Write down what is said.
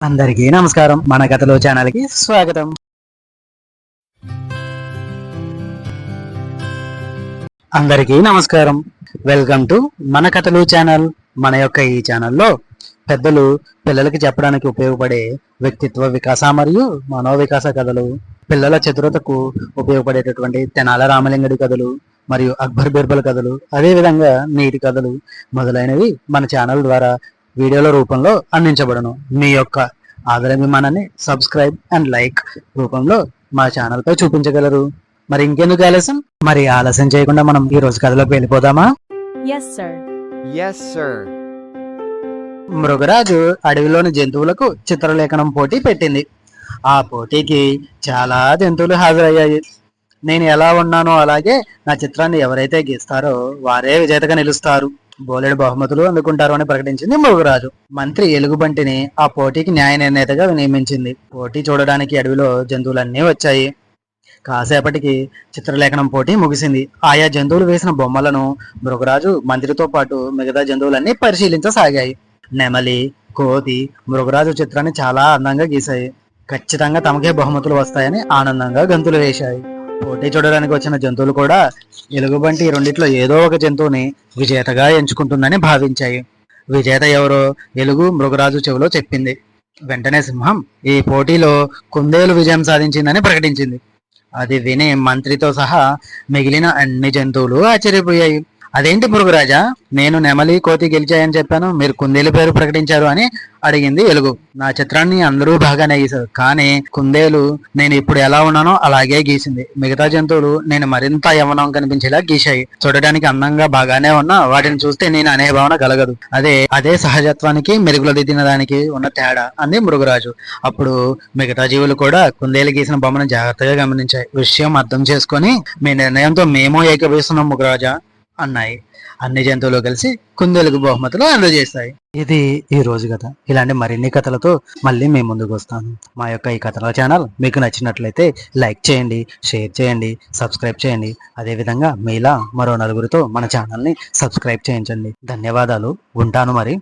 అందరికీ నమస్కారం. మన కథలో ఛానల్కి స్వాగతం. అందరికీ నమస్కారం. వెల్కమ్ టు మన కథలు ఛానల్. మన యొక్క ఈ ఛానల్లో పెద్దలు పిల్లలకి చెప్పడానికి ఉపయోగపడే వ్యక్తిత్వ వికాస మరియు మనోవికాస కథలు పిల్లల చతురతకు ఉపయోగపడేటటువంటి తెనాల రామలింగడి కథలు మరియు అక్బర్ బీర్బల్ కథలు అదే విధంగా నీటి కథలు మొదలైనవి మన ఛానల్ ద్వారా వీడియోల రూపంలో అందించబడను. మీ యొక్క ఆదరాభిమానాన్ని సబ్స్క్రైబ్ అండ్ లైక్ రూపంలో మా ఛానల్ పై చూపించగలరు. మరి ఇంకెందుకు ఆలస్యం? మరి ఆలస్యం చేయకుండా మనం ఈ రోజు కథలోకి వెళ్ళిపోదామా? Yes, sir. Yes, sir. మృగరాజు అడవిలోని జంతువులకు చిత్రలేఖనం పోటీ పెట్టింది. ఆ పోటీకి చాలా జంతువులు హాజరయ్యాయి. నేను ఎలా ఉన్నానో అలాగే నా చిత్రాన్ని ఎవరైతే గీస్తారో వారే విజేతగా నిలుస్తారు. బోలెడు బహుమతులు అందుకుంటారు అని ప్రకటించింది మృగరాజు మంత్రి ఎలుగుబంటిని ఆ పోటీకి న్యాయ నిర్ణేతగా నియమించింది. పోటీ చూడడానికి అడవిలో జంతువులన్నీ వచ్చాయి. కాసేపటికి చిత్రలేఖనం పోటీ ముగిసింది. ఆయా జంతువులు వేసిన బొమ్మలను మృగరాజు మంత్రితో పాటు మిగతా జంతువులన్నీ పరిశీలించసాగాయి. నెమలి కోతి మృగరాజు చిత్రాన్ని చాలా అందంగా గీశాయి. ఖచ్చితంగా తమకే బహుమతులు వస్తాయని ఆనందంగా గంతులు వేశాయి. పోటీ చూడడానికి వచ్చిన జంతువులు కూడా ఎలుగుబంటి రెండిట్లో ఏదో ఒక జంతువుని విజేతగా ఎంచుకుంటుందని భావించాయి. విజేత ఎవరో ఎలుగు మృగరాజు చెవిలో చెప్పింది. వెంటనే సింహం ఈ పోటీలో కుందేలు విజయం సాధించిందని ప్రకటించింది. అది విని మంత్రితో సహా మిగిలిన అన్ని జంతువులు ఆశ్చర్యపోయాయి. అదేంటి పురుగురాజా? నేను నెమలి కోతి గెలిచాయని చెప్పాను. మీరు కుందేలు పేరు ప్రకటించారు అని అడిగింది ఎలుగు. నా చిత్రాన్ని అందరూ బాగానే గీశారు కానీ కుందేలు నేను ఇప్పుడు ఎలా ఉన్నానో అలాగే గీసింది. మిగతా జంతువులు నేను మరింత యవనం కనిపించేలా గీశాయి. చూడడానికి అందంగా బాగానే ఉన్నా వాటిని చూస్తే నేను అనే భావన కలగదు. అదే అదే సహజత్వానికి మెరుగులు దిద్దిన దానికి ఉన్న తేడా అంది మృగరాజు. అప్పుడు మిగతా జీవులు కూడా కుందేలు గీసిన బొమ్మను జాగ్రత్తగా గమనించాయి. విషయం అర్థం చేసుకుని మీ నిర్ణయంతో మేము ఏకీభవిస్తున్నాం మృగరాజా. అన్నాయి. అన్ని జంతువులు కలిసి కుందేలకు బహుమతులు అందజేస్తాయి. ఇది ఈ రోజు కథ. ఇలాంటి మరిన్ని కథలతో మళ్ళీ మేము ముందుకు వస్తాను. మా యొక్క ఈ కథల ఛానల్ మీకు నచ్చినట్లయితే లైక్ చేయండి షేర్ చేయండి సబ్స్క్రైబ్ చేయండి. అదేవిధంగా మీలా మరో నలుగురితో మన ఛానల్ని సబ్స్క్రైబ్ చేయించండి. ధన్యవాదాలు. ఉంటాను మరి.